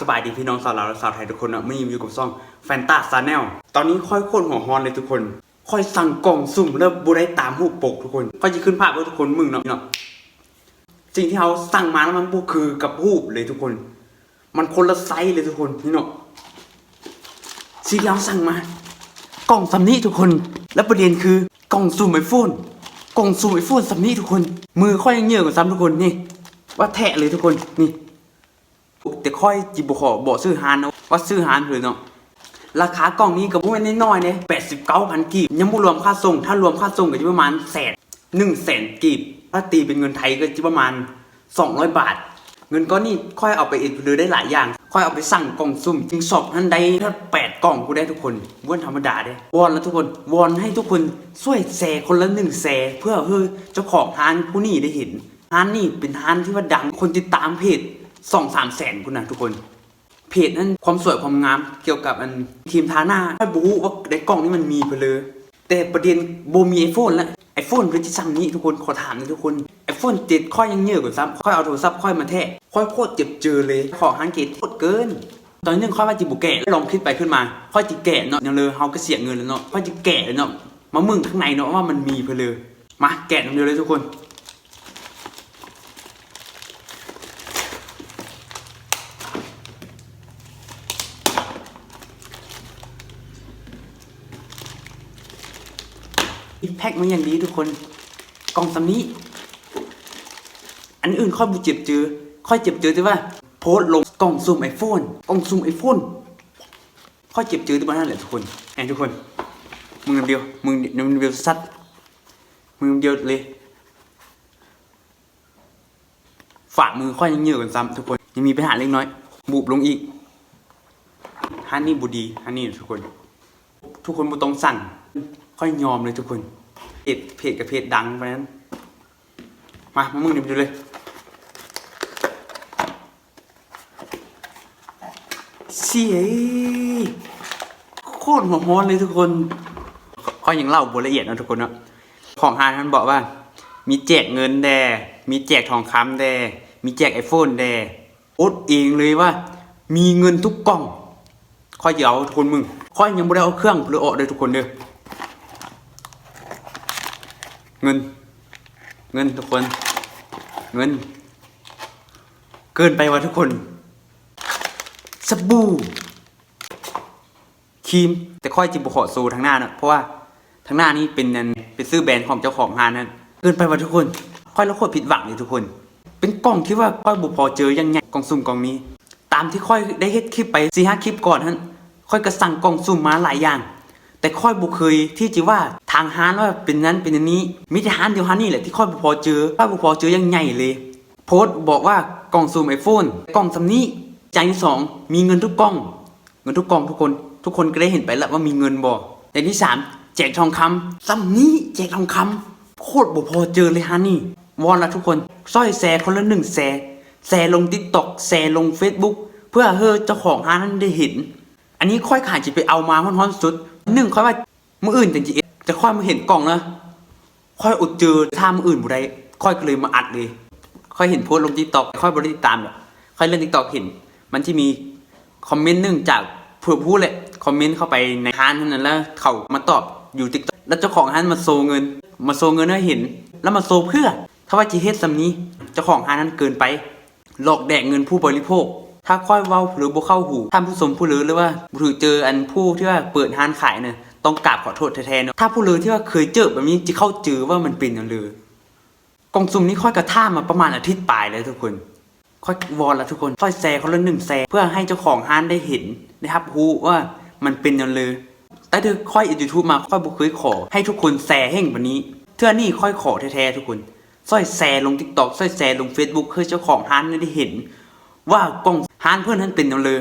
สบายดีพี่น้องสาวเราวและสาวไทยทุกคนนะไม่อยู่กับซ่องแฟนตาซาแนลตอนนี้ค่อยโคนหัวฮอนเลยทุกคน ค่อยสั่งกล่องสุ่มแล้วบูได้ตามหูปกทุกคนค่อยจะขึ้นภาพให้ทุกคนมึงเนาะเนาะสิ่งที่เขาสั่งมาแล้วมันบูคือกับหูปเลยทุกคน มันคนละไซส์เลยทุกคนนี่เนาะสิ่งที่เราสั่งมากล่องซัมนี้ทุกคน แล้วประเด็นคือกล่องสุ่มไอโฟนกล่องสุ่มไอโฟนซัมนี้ทุกคน มือค่อยยังเหยื่อกว่าซ้ำทุกคนนี่ว่าแทะเลยทุกคนนี่ แต่ค่อยจิบขอบอกซื้อฮานนะว่าซื้อฮานเลยเนาะราคากล่องนี้ก็บ่แม่นน้อยๆเนี่ยแปดสิบเก้าพันกีบยังบ่รวมค่าส่ง ถ้ารวมค่าส่งก็จะประมาณแสนหนึ่งแสนกีบถ้าตีเป็นเงินไทยก็จะประมาณสองร้อยบาท เงินก้อนนี้ค่อยเอาไปเอ็ดเลยได้หลายอย่าง ค่อยเอาไปสั่งกล่องซุ่มจึงสอบทันใดถ้าแปดกล่องกูได้ทุกคนว่นธรรมดาเด้วอนแล้วทุกคนวอนให้ทุกคนช่วยแชร์คนละหนึ่งแชร์เพื่อเฮ้เจ้าของร้านผู้นี้ได้เห็นร้านนี่เป็นร้านที่ว่าดังคนติดตามเพจ สองสามแสนคุณนะทุกคน เพจนั้นความสวยความงามเกี่ยวกับอันทีมทาหน้าไม่บูว่าในกล่องนี้มันมีไปเลย แต่ประเด็นโบมีไอโฟนแล้วไอโฟนเป็นที่ซ้ำนี้ทุกคนขอถามเลยทุกคนไอโฟนเจ็ดค่อยยังเยอะกว่าซ้ำค่อยเอาโทรศัพท์ค่อยมาแทะค่อยโคตรเจ็บเจอเลยขอฮันเกตโคตรเกินตอนนี้ค่อยว่าจิบุแกะลองคิดไปขึ้นมาค่อยจิแกะเนาะยังเลยเฮาก็เสียเงินแล้วเนาะค่อยจิแกะเลยเนาะมามึงข้างในเนาะว่ามันมีไปเลยมาแกะตรงเดียวเลยทุกคน แพ็คมาอย่างดีทุกคน กล่องสำนี้ อันอื่นค่อยบูเจ็บเจอ ค่อยเจ็บเจอที่ว่า โพสลงกล่องซูมไอโฟนกล่องซูมไอโฟนค่อยเจ็บเจอที่บ้านนั่นแหละทุกคนไอ้ทุกคน มึงนำเดียว มึงนำเดียวซัดมึงนำเดียวเลยฝ่ามือค่อยยังเยอะกันซ้ำทุกคนยังมีปัญหาเล็กน้อยบูบลงอีกฮันนี่บูดีฮันนี่ทุกคน ทุกคนบูต้องสั่ง ค่อยยอมเลยทุกคนเพจเพจกับเพจดังไปนั้น มามามึงเดี๋ยวไปดูเลย เสียโคตรหัวร้อนเลยทุกคนค่อยยังเล่าบทละเอียดนะทุกคนนะของฮานท่านบอกว่า มีแจกเงินแด มีแจกทองคำแด มีแจกไอโฟนแดโอ๊ตเองเลยว่า มีเงินทุกกล่องค่อยเดี๋ยวทุกคนมึงค่อยยังไม่ได้เอาเครื่องหรือออกเลยทุกคนเด้อ เงิน เงินทุกคน เงิน เกินไปว่ะทุกคนสบู่ครีมแต่ค่อยจิบขอซูทางหน้าเนะเพราะว่าทางหน้านี้เป็นนันเป็นซื้อแบรนด์ของเจ้าของงานนั่นเกินไปว่ะทุกคน ค่อยแล้วโคตรผิดหวังเลยทุกคน เป็นกล่องที่ว่าค่อยบุพอเจอยังไงกล่องซุ่มกล่องนี้ ตามที่ค่อยได้เฮ็ดคลิปไปสี่ห้าคลิปก่อนท่านค่อยก็สั่งกล่องซุ่มมาหลายอย่าง แต่ค่อยบุเคยที่จะว่าทางฮานว่าเป็นนั้นเป็นนี้มิแต่ฮานเดียวฮานนี่แหละที่ค่อยบุพอเจอค่อยบุพอเจอยังไงเลย โพสต์บอกว่ากล่องซูมไอโฟนกล่องสำนี้ใจที่สองมีเงินทุกกล่อง เงินทุกกล่องทุกคน ทุกคนก็ได้เห็นไปแล้วว่ามีเงินบอกอย่างที่สามแจกทองคำสำนี้แจกทองคำโคตรบุพอเจอเลยฮะนี่วอนละทุกคนสร้อยแซคนละหนึ่งแซแซลงทิกต็อกแซลงเฟซบุ๊กเพื่อเฮ้เจ้าของฮานนั้นได้เห็น อันนี้ค่อยขาดจะไปเอามาฮ้อนๆสุด หนึ่งค่อยว่ามื่ออื่นจริงๆจะค่อยมาเห็นกล่องนะค่อยอดเจอท่ามื่ออื่นบุได้ค่อยก็เลยมาอัดเลย ค่อยเห็นโพสลงทิกตอกค่อยบริติตามแบบค่อยเล่นทิกตอกเห็น มันที่มีคอมเมนต์หนึ่งจากผู้ผู้เลยคอมเมนต์เข้าไปในฮานเท่านั้นแล้วเขามาตอบอยู่ทิกตอกแล้วเจ้าของฮานมาโซเงิน มาโซเงินให้เห็น แล้วมาโซเพื่อ ถ้าว่าจีเฮดซัมนี้เจ้าของฮานนั้นเกินไป หลอกแดกเงินผู้บริโภค ถ้าค่อยเว้าหรือบ่เข้าหูท่านผู้ชมผู้ลือหรือว่าถือเจออันผู้ที่ว่าเปิดร้านขายเนี่ยต้องกราบขอโทษแท้ๆเนาะถ้าผู้ลือที่ว่าเคยเจอแบบนี้จะเข้าเจอว่ามันเป็นอย่างเลยกล่องซุ่มนี้ค่อยกระท่ามาประมาณอาทิตย์ปลายเลยทุกคน ค่อยวอนละทุกคนค่อยแชร์คนละหนึ่งแชร์เพื่อให้เจ้าของร้านได้เห็นนะครับรู้ว่ามันเป็นอย่างเลยแต่เธอค่อยยูทูบมาค่อยบุเคยขอ ให้ทุกคนแชร์ให้แบบนี้เทื่อนี่ค่อยขอแท้ๆทุกคนค่อยแชร์ลงทิกตอกค่อยแชร์ลงเฟซบุ๊กเพื่อเจ้าของร้านได้เห็น ว่ากล่องหานเพื่อนท่านเป็นจำเลย